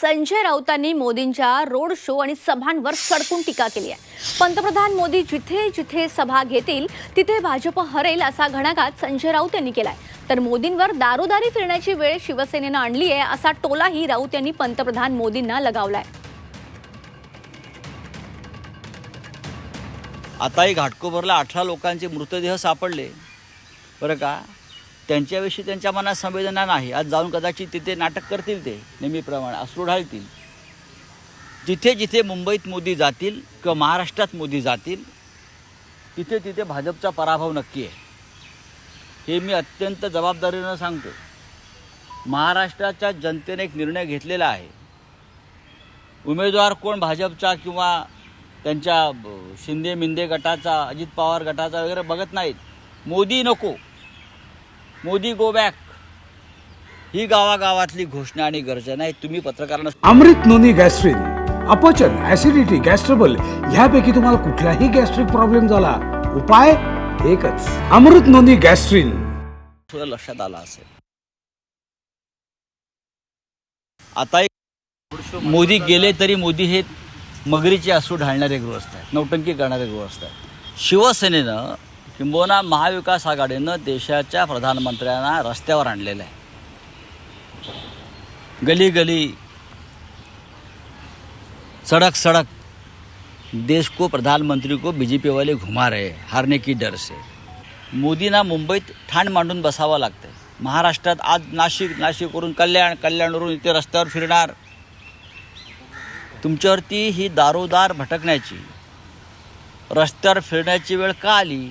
संजय राऊतांनी मोदींच्या road show आणि सभांवर सडकून टीका केली आहे. पंतप्रधान मोदी जिथे जिथे सभा घेतील तिथे भाजप हरेल असा घणाघात संजय राऊत यांनी केलाय. तर मोदींवर दारोदारी फिरण्याची वेळ शिवसेनेनं आणली आहे असा टोलाही राऊत यांनी पंतप्रधान मोदींना लगावलाय. आताही घाटकोपरला अठरा लोकांचे मृतदेह सापडले. बरं का? त्यांच्याविषयी त्यांच्या मनात संवेदना नाही. आज जाऊन कदाचित तिथे नाटक करतील ते नेहमीप्रमाणे अश्रू ढाळतील जिथे जिथे मुंबईत मोदी जातील किंवा महाराष्ट्रात मोदी जातील तिथे तिथे भाजपचा पराभव नक्की आहे. हे मी अत्यंत जबाबदारीनं सांगतो महाराष्ट्राच्या जनतेने एक निर्णय घेतलेला आहे. उमेदवार कोण भाजपचा किंवा त्यांच्या ब- शिंदे मिंदे गटाचा अजित पवार गटाचा वगैरे बघत नाहीत. मोदी नको. Modi go back. ही गावागावातली घोषणा आणि गर्जना आहे तुम्ही पत्रकारांना अमृत नोनी गॅस्ट्रिन अपचन ऍसिडिटी गॅस्ट्रबल ह्यापैकी तुम्हाला कुठलाही गॅस्ट्रिक प्रॉब्लेम झाला उपाय एकच. Amrut noni gastrin. सुद्धा लक्षात आला असेल. आता मोदी गेले तरी मोदी हे मगरीचे असू ढाळणारे गृहस्थ आहेत. नौटंकी करणारे गृहस्थ आहेत. शिवसेनेनं किंबहुना महाविकास आघाडीनं देशाच्या प्रधानमंत्र्यांना रस्त्यावर आणलेलं आहे. गली गली सड़क सड़क देश को प्रधानमंत्री को बीजेपी वाले घुमा रहे हारने की डर से. मोदींना मुंबईत ठाण मांडून बसावं लागतंय. महाराष्ट्रात आज नाशिक नाशिकवरून कल्याण कल्याणवरून इथे रस्त्यावर फिरणार. तुमच्यावरती ही दारोदार भटकण्याची रस्त्यावर फिरण्याची वेळ का आली?